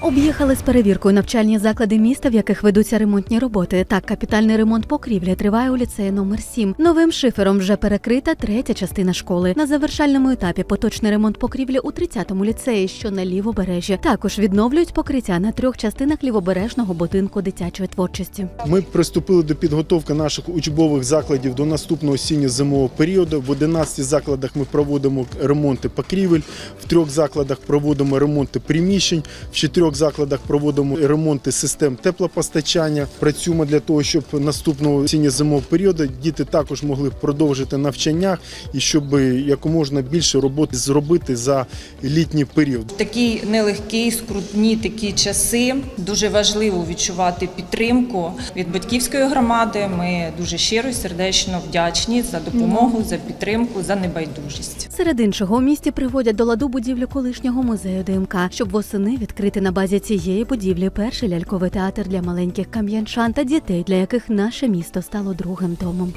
Об'їхали з перевіркою навчальні заклади міста, в яких ведуться ремонтні роботи. Так, капітальний ремонт покрівлі триває у ліцеї номер 7 Новим шифером вже перекрита третя частина школи. На завершальному етапі поточний ремонт покрівлі у 30-му ліцеї, що на лівобережжі. Також відновлюють покриття на трьох частинах лівобережного будинку дитячої творчості. Ми приступили до підготовки наших учбових закладів до наступного осінньо-зимового періоду. В 11 закладах ми проводимо ремонти покрівель, в трьох закладах проводимо ремонти приміщень, в чотирьох закладах проводимо ремонти систем теплопостачання. Працюємо для того, щоб наступного осінньо-зимового періоду діти також могли продовжити навчання і щоб якомога більше роботи зробити за літній період. Такі нелегкі, скрутні такі часи. Дуже важливо відчувати підтримку від батьківської громади. Ми дуже щиро і сердечно вдячні за допомогу, за підтримку, за небайдужість. Серед іншого у місті приводять до ладу будівлю колишнього музею ДМК, щоб восени відкрити на базі цієї будівлі перший ляльковий театр для маленьких кам'янчан та дітей, для яких наше місто стало другим домом.